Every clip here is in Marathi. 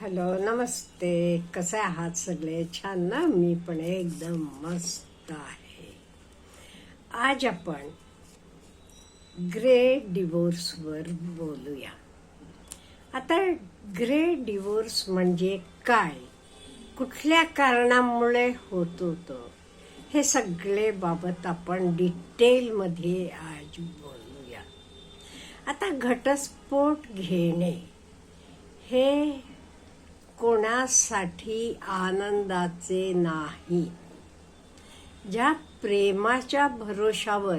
हॅलो नमस्ते. कसे आहात सगळे? छान ना? मी पण एकदम मस्त आहे. आज आपण ग्रे डिवोर्सवर बोलूया. आता ग्रे डिवोर्स म्हणजे काय? कुठल्या कारणामुळे होत होतं? हे सगळे बाबत आपण डिटेलमध्ये आज बोलूया. आता घटस्फोट घेणे हे कोणासाठी आनंदाचे नाही? ज्या प्रेमाच्या भरोशावर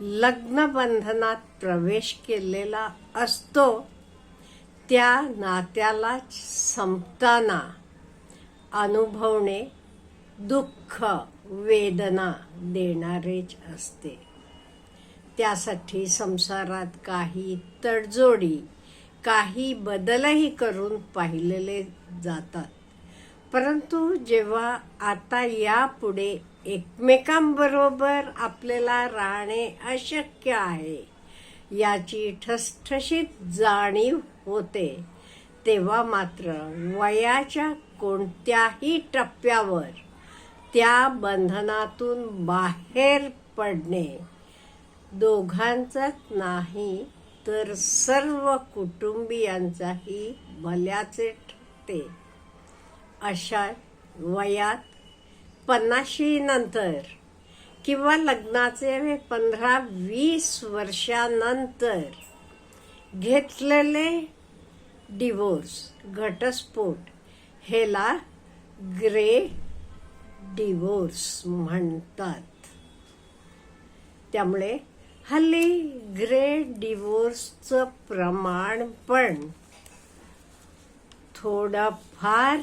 लग्न बंधनात प्रवेश केलेला असतो त्या नात्याला संपताना अनुभवणे दुःख वेदना देणारेच असते. त्यासाठी संसारात काही तडजोडी काही बदलही करून पाहिलेले जातात. परंतु जेव्हा आता यापुढे एकमेकांबरोबर आपल्याला राहणे अशक्य आहे याची ठसठशीत जाणीव होते तेव्हा मात्र वयाच्या कोणत्याही टप्प्यावर त्या बंधनातून बाहेर पडणे दोघांचंच नाही तर सर्व कुटुंबियांचाही भल्याचे ठरते. अशा वयात पन्नाशी नंतर किंवा लग्नाचे पंधरा वीस वर्षानंतर घेतलेले डिवोर्स घटस्फोट हेला ग्रे डिवोर्स म्हणतात. त्यामुळे हल्ली ग्रेट डिवोर्सचं प्रमाण पण थोडंफार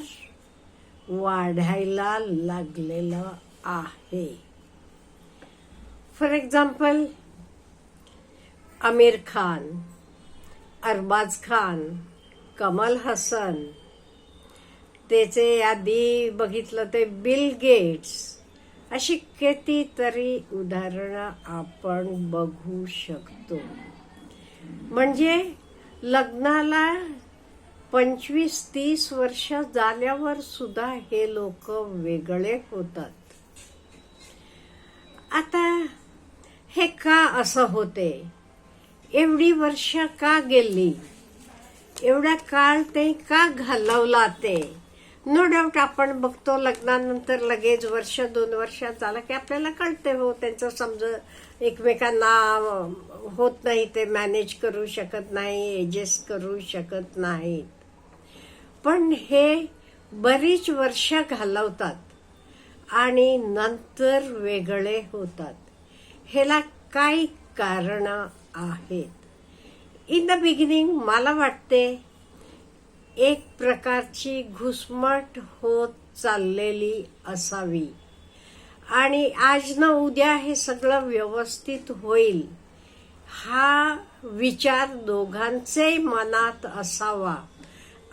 वाढायला लागलेलं आहे. फॉर एक्झाम्पल आमिर खान अरबाज खान कमल हसन त्याचे यादी बघितलं ते बिल गेट्स अशी कितीतरी उदाहरणं आपण बघू शकतो. म्हणजे लग्नाला पंचवीस तीस वर्ष झाल्यावर सुद्धा हे लोक वेगळे होतात. आता हे का असं होते? एवढी वर्ष का गेली? एवढा काळ ते का घालवला ते? नो डाऊट आपण बघतो लग्नानंतर लगेच वर्ष दोन वर्षात झालं की आपल्याला कळते हो त्यांचं समज एकमेकांना होत नाही ते मॅनेज करू शकत नाही ऍडजस्ट करू शकत नाहीत. पण हे बरीच वर्ष घालवतात आणि नंतर वेगळे होतात. ह्याला काही कारण आहेत. इन द बिगिनिंग मला वाटते एक प्रकारची घुसमट होत चाललेली असावी. आणि आज न उद्या हे सगळं व्यवस्थित होईल हा विचार दोघांचे मनात असावा.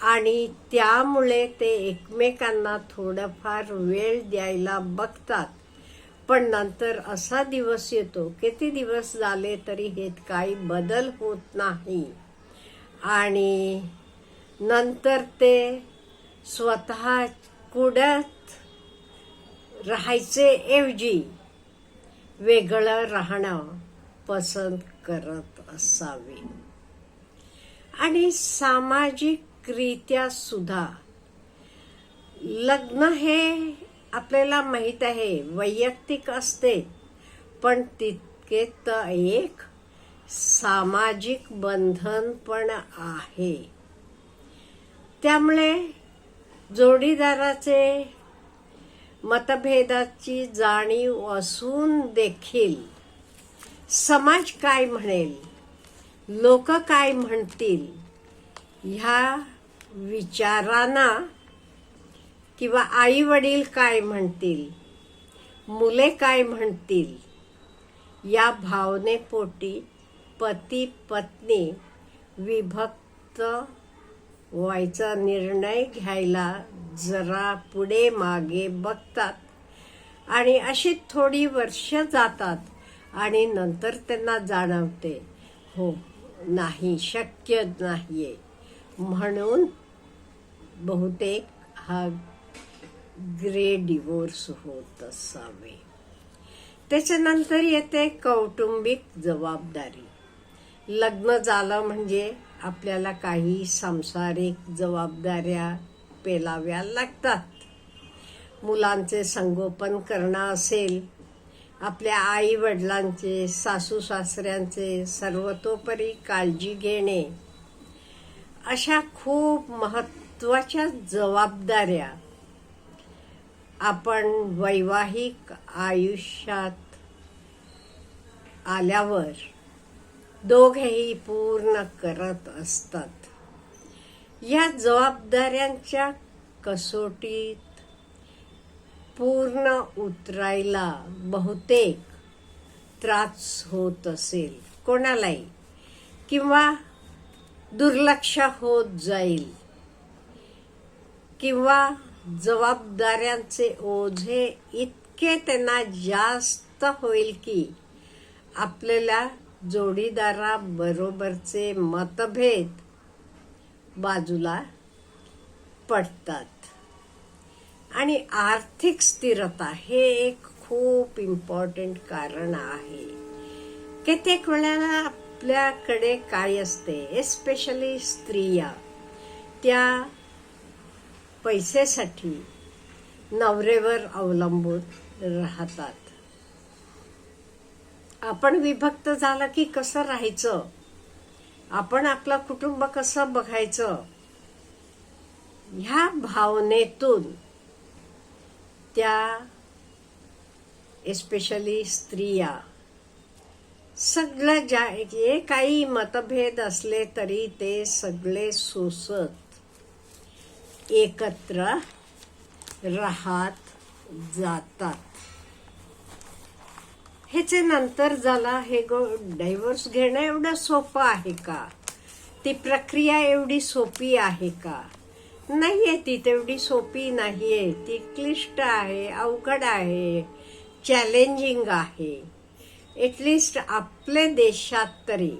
आणि त्यामुळे ते एकमेकांना थोडंफार वेळ द्यायला बघतात. पण नंतर असा दिवस येतो किती दिवस झाले तरी हे काही बदल होत नाही. आणि नंतर ते स्वतः कुड्यात राहायचे ऐवजी वेगळं राहणं पसंत करत असावे. आणि सामाजिकरित्या सुद्धा लग्न हे आपल्याला माहीत आहे वैयक्तिक असते पण तितके तर एक सामाजिक बंधन पण आहे. त्यामुळे जोडीदाराचे मतभेदाची जाणीव असून देखील समाज काय म्हणेल लोक काय म्हणतील ह्या विचारांना किंवा आई वडील काय म्हणतील मुले काय म्हणतील या भावनेपोटी पती पत्नी विभक्त व्हायचा निर्णय घ्यायला जरा पुढे मागे बघतात. आणि अशी थोडी वर्ष जातात आणि नंतर त्यांना जाणवते हो नाही शक्य नाहीये. म्हणून बहुतेक हा ग्रे डिवोर्स होत असावे. त्याच्यानंतर येते कौटुंबिक जबाबदारी. लग्न झालं म्हणजे आपल्याला काही सांसारिक जबाबदाऱ्या पेलाव्या लागतात. मुलांचे संगोपन करणं असेल आपल्या आई वडिलांचे सासू सासऱ्यांचे सर्वतोपरी काळजी घेणे. अशा खूप महत्त्वाच्या जबाबदाऱ्या आपण वैवाहिक आयुष्यात आल्यावर दोघेही पूर्ण करत असतात. या जबाबदाऱ्यांच्या कसोटीत पूर्ण उतरायला बहुतेक त्रास होत असेल कोणालाही किंवा दुर्लक्ष होत जाईल किंवा जबाबदाऱ्यांचे ओझे इतके त्यांना जास्त होईल की आपल्याला जोडीदाराबरोबरचे मतभेद बाजूला पडतात. आणि आर्थिक स्थिरता हे एक खूप इम्पॉर्टंट कारण आहे. कित्येक वेळेला आपल्याकडे काय असते एस्पेशली स्त्रिया त्या पैसेसाठी नवरेवर अवलंबून राहतात. आपण विभक्त झालं की कसं राहायचं? आपण आपलं कुटुंब कसं बघायचं? ह्या भावनेतून त्या एस्पेशली स्त्रिया सगळं ज्या जे काही मतभेद असले तरी ते सगळे सोसत एकत्र राहत जातात. ह्याचे नंतर झाला हे गो डायव्हर्स घेणं एवढं सोपं आहे का? ती प्रक्रिया एवढी सोपी आहे का? नाही आहे ती तेवढी सोपी नाही आहे ती क्लिष्ट आहे अवघड आहे चॅलेंजिंग आहे. एटलिस्ट आपल्या देशात तरी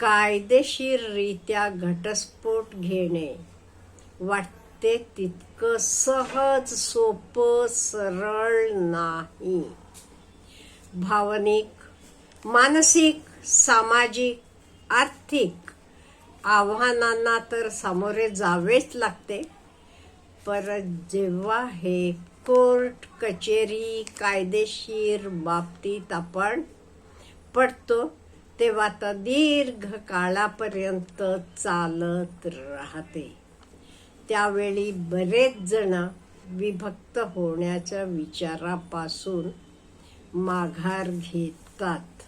कायदेशीररित्या घटस्फोट घेणे वाटते तितकं सहज सोपं सरळ नाही. भावनिक मानसिक सामाजिक आर्थिक आव्हानांना तर सामोरे जावेच लागते. परत जेव्हा हे कोर्ट कचेरी कायदेशीर बाबतीत आपण पडतो तेव्हा तर दीर्घ काळापर्यंत चालत राहते. त्यावेळी बरेच जण विभक्त होण्याच्या विचारापासून माघार घेतात.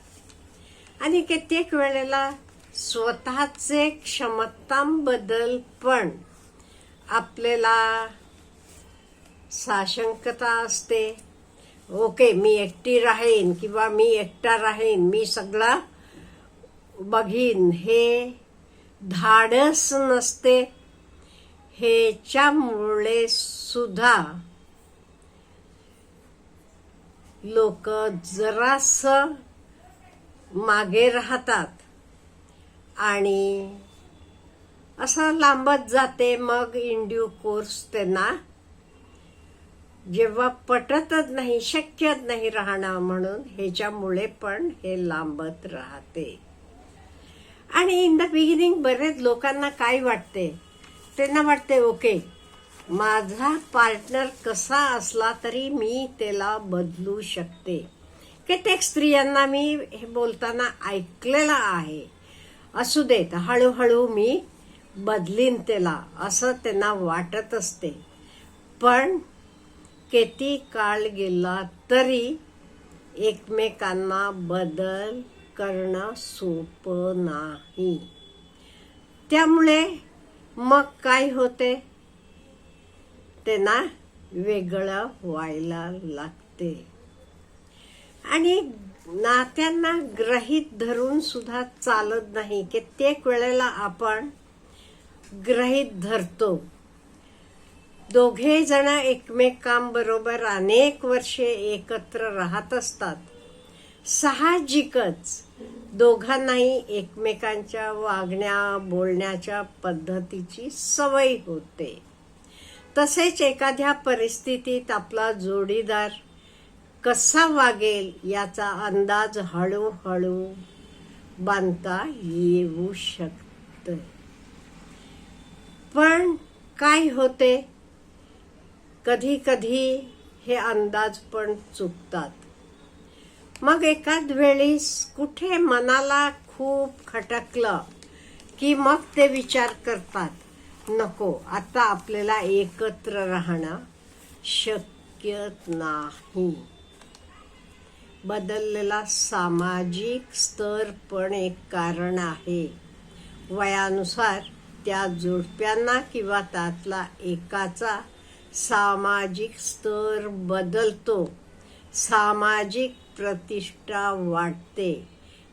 आणि कित्येक वेळेला स्वतःचे क्षमतांबद्दल पण आपल्याला साशंकता असते. ओके मी एकटी राहीन किंवा मी एकटा राहीन मी सगळा बघीन हे धाडस नसते. ह्याच्यामुळे सुद्धा लोक जरास मागे राहतात. आणि असं लांबत जाते मग इंड्यू कोर्स त्यांना. जेव्हा पटतच नाही शक्यच नाही राहणं म्हणून ह्याच्यामुळे पण हे लांबत राहते. आणि इन द बिगिनिंग बरेच लोकांना काय वाटते? त्यांना वाटते ओके माझा पार्टनर कसा असला तरी मी त्याला बदलू शकते. कित्येक स्त्रियांना मी हे बोलताना ऐकलेलं आहे. असू देत हळूहळू मी बदलीन त्याला असं त्यांना वाटत असते. पण किती काळ गेला तरी एकमेकांना बदल करणं सोपं नाही. त्यामुळे मग काय होते? त्यांना वेगळं व्हायला लागते. आणि नात्यांना ग्रहित धरून सुद्धा चालत नाही. कित्येक वेळेला आपण ग्रहित धरतो. दोघे जण एकमेकांबरोबर अनेक वर्षे एकत्र राहत असतात. साहजिकच दोघांनाही एकमेकांच्या वागण्या बोलण्याच्या पद्धतीची सवय होते. तसेच एखाद्या परिस्थितीत आपला जोडीदार कसा वागेल याचा अंदाज हळूहळू बांधता येऊ शकत पण काय होते? कधी कधी हे अंदाज पण चुकतात. मग एखाद वेळीस कुठे मनाला खूप खटकलं की मग ते विचार करतात. नको. आता आपल्याला एकत्र राहणं शक्य नाही. बदललेला सामाजिक स्तर पण एक कारण आहे. वयानुसार त्या जोडप्यांना किंवा त्यातला एकाचा सामाजिक स्तर बदलतो. सामाजिक प्रतिष्ठा वाढते.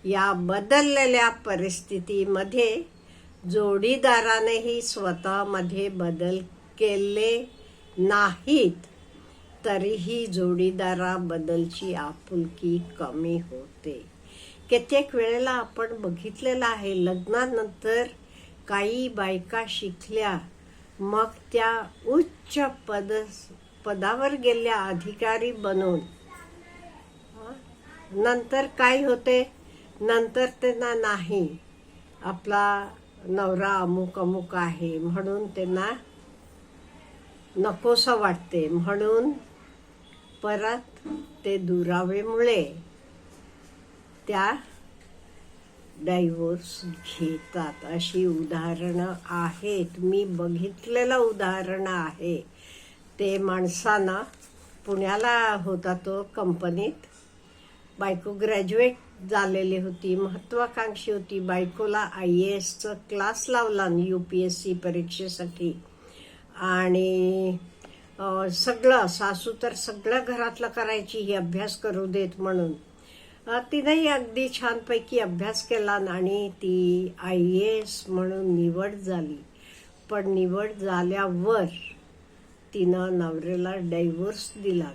या बदललेल्या परिस्थितीमध्ये जोडीदारानेही स्वतःमध्ये बदल केले नाहीत तरीही जोडीदाराबद्दलची आपुलकी कमी होते. कित्येक वेळेला आपण बघितलेलं आहे लग्नानंतर काही बायका शिकल्या मग त्या उच्च पद पदावर गेल्या अधिकारी बनून. नंतर काय होते? नंतर त्यांना नाही. आपला नवरा अमुक अमुक आहे म्हणून त्यांना नकोसं वाटते. म्हणून परत ते दुरावेमुळे त्या डायव्होर्स घेतात. अशी उदाहरणं आहेत. मी बघितलेलं उदाहरण आहे. ते माणसानं पुण्याला होता तो कंपनीत बायको ग्रॅज्युएट झालेली होती. महत्वाकांक्षी होती. बायकोला आय ए एसचा क्लास लावला यू पी एस सी परीक्षेसाठी. आणि सगळं सासू तर सगळं घरातलं करायची ही अभ्यास करू देत म्हणून. तिनेही अगदी छानपैकी अभ्यास केला आणि ती आय ए एस म्हणून निवड झाली. पण निवड झाल्यावर तिनं नवऱ्याला डायव्होर्स दिला.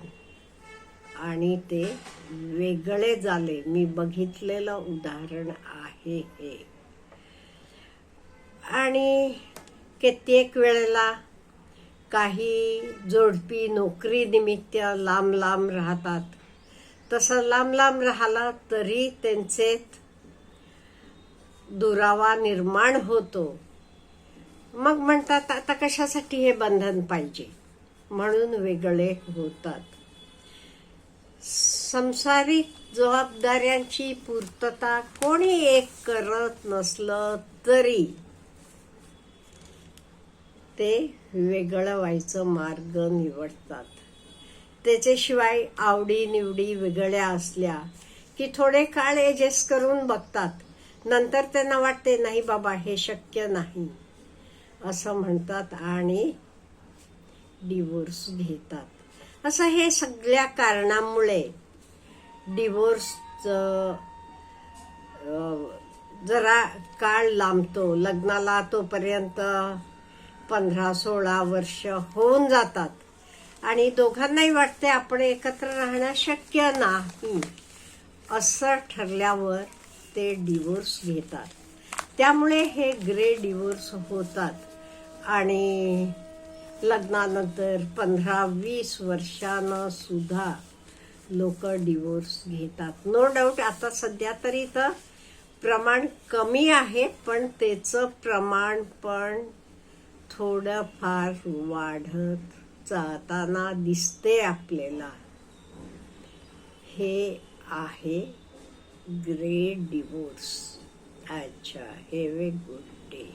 आणि ते वेगळे झाले. मी बघितलेलं उदाहरण आहे हे. आणि कित्येक वेळेला काही जोडपी नोकरीनिमित्त लांब लांब राहतात. तसं लांब लांब राहिला तरी त्यांचे दुरावा निर्माण होतो. मग म्हणतात आता कशासाठी हे बंधन पाहिजे? म्हणून वेगळे होतात. संसारिक जबाबदाऱ्यांची पूर्तता कोणी एक करत नसलं तरी ते वेगळं व्हायचं मार्ग निवडतात. त्याच्याशिवाय आवडी निवडी वेगळ्या असल्या की थोडे काळ एजेस करून बघतात. नंतर त्यांना वाटते नाही बाबा हे शक्य नाही. असं म्हणतात आणि डिवोर्स घेतात. असं हे सगळ्या कारणांमुळे डिवोर्सचं जरा काळ लांबतो. लग्नाला तोपर्यंत पंधरा सोळा वर्ष होऊन जातात. आणि दोघांनाही वाटते आपण एकत्र राहणं शक्य नाही. असं ठरल्यावर ते डिवोर्स घेतात. त्यामुळे हे ग्रे डिवोर्स होतात. आणि लग्नानंतर पंधरा वीस वर्षानं सुद्धा लोक डिवोर्स घेतात. नो डाऊट आता सध्या तरी तर प्रमाण कमी आहे पण त्याचं प्रमाण पण थोडंफार वाढत जाताना दिसते आपल्याला. हे आहे ग्रे डिवोर्स अच्छा हॅव ए गुड डे